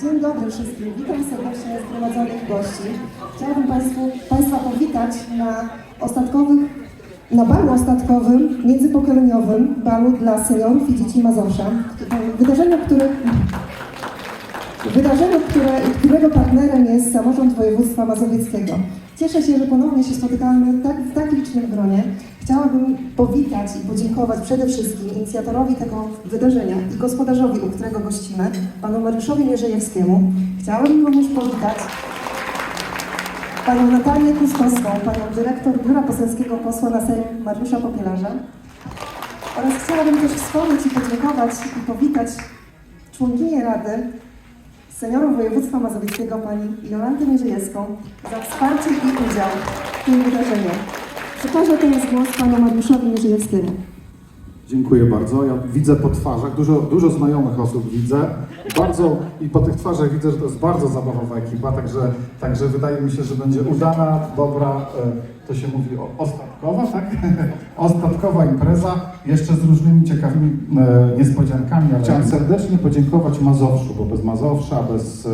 Dzień dobry wszystkim. Witam serdecznie zgromadzonych gości. Chciałabym Państwu, Państwa powitać na ostatkowych, na balu ostatkowym, międzypokoleniowym balu dla seniorów i dzieci Mazowsza. Wydarzeniu, które, wydarzeniu które, którego partnerem samorząd województwa mazowieckiego. Cieszę się, że ponownie się spotykamy tak, w tak licznym gronie. Chciałabym powitać i podziękować przede wszystkim inicjatorowi tego wydarzenia i gospodarzowi, u którego gościmy, panu Mariuszowi Mierzejewskiemu. Chciałabym również powitać panią Natalię Kuskowską, panią dyrektor Biura Poselskiego Posła na Sejm Mariusza Popielarza. Oraz chciałabym też wspomnieć i podziękować i powitać członkinię Rady seniorów województwa mazowieckiego pani Jolantę Mierzejewską za wsparcie i udział w tym wydarzeniu. Przekażę teraz głos panu Mariuszowi Mierzejewskiemu. Dziękuję bardzo. Ja widzę po twarzach, dużo, dużo znajomych osób widzę. Bardzo, I po tych twarzach widzę, że to jest bardzo zabawowa ekipa, także, także wydaje mi się, że będzie udana, dobra, e, to się mówi o, ostatkowa, tak? ostatkowa impreza, jeszcze z różnymi ciekawymi e, niespodziankami. Ale chciałem serdecznie podziękować Mazowszu, bo bez Mazowsza, bez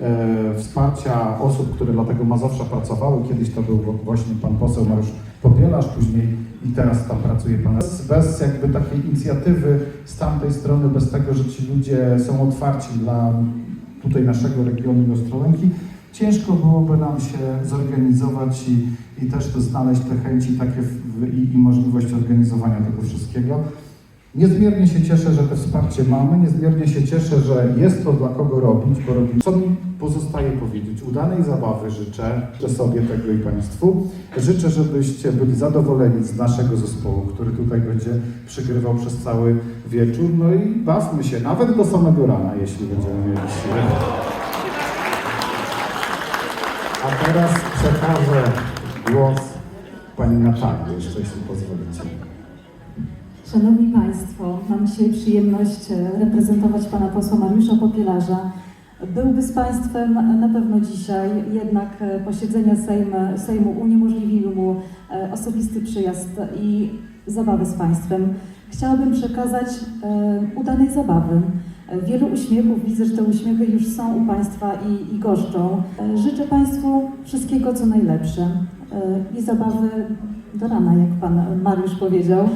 e, wsparcia osób, które dla tego Mazowsza pracowały, kiedyś to był właśnie pan poseł Mariusz Popielarz, później i teraz tam pracuje Pan. Bez, bez jakby takiej inicjatywy z tamtej strony, bez tego, że ci ludzie są otwarci dla tutaj naszego regionu i Ostrołęki, ciężko byłoby nam się zorganizować i, i też to znaleźć te chęci takie w, i, i możliwość organizowania tego wszystkiego. Niezmiernie się cieszę, że to wsparcie mamy, niezmiernie się cieszę, że jest to dla kogo robić, bo robimy. Co mi pozostaje powiedzieć? Udanej zabawy życzę, życzę sobie tego i Państwu. Życzę, żebyście byli zadowoleni z naszego zespołu, który tutaj będzie przygrywał przez cały wieczór. No i bawmy się, nawet do samego rana, jeśli będziemy mieli siłę. A teraz przekażę głos Pani Natalii, jeszcze jeśli pozwolicie. Szanowni Państwo, mam dzisiaj przyjemność e, reprezentować Pana posła Mariusza Popielarza. Byłby z Państwem na pewno dzisiaj, jednak e, posiedzenia Sejmu, Sejmu uniemożliwiły mu e, osobisty przyjazd i zabawy z Państwem. Chciałabym przekazać e, udanej zabawy. Wielu uśmiechów, widzę, że te uśmiechy już są u Państwa i, i goszczą. E, Życzę Państwu wszystkiego, co najlepsze e, i zabawy do rana, jak Pan Mariusz powiedział.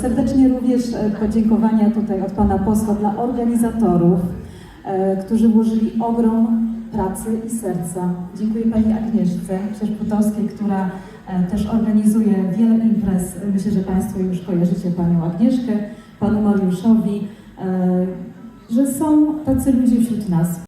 Serdecznie również podziękowania tutaj od Pana posła dla organizatorów, którzy włożyli ogrom pracy i serca. Dziękuję Pani Agnieszce Krzeszputowskiej, która też organizuje wiele imprez. Myślę, że Państwo już kojarzycie Panią Agnieszkę, Panu Mariuszowi, e, że są tacy ludzie wśród nas.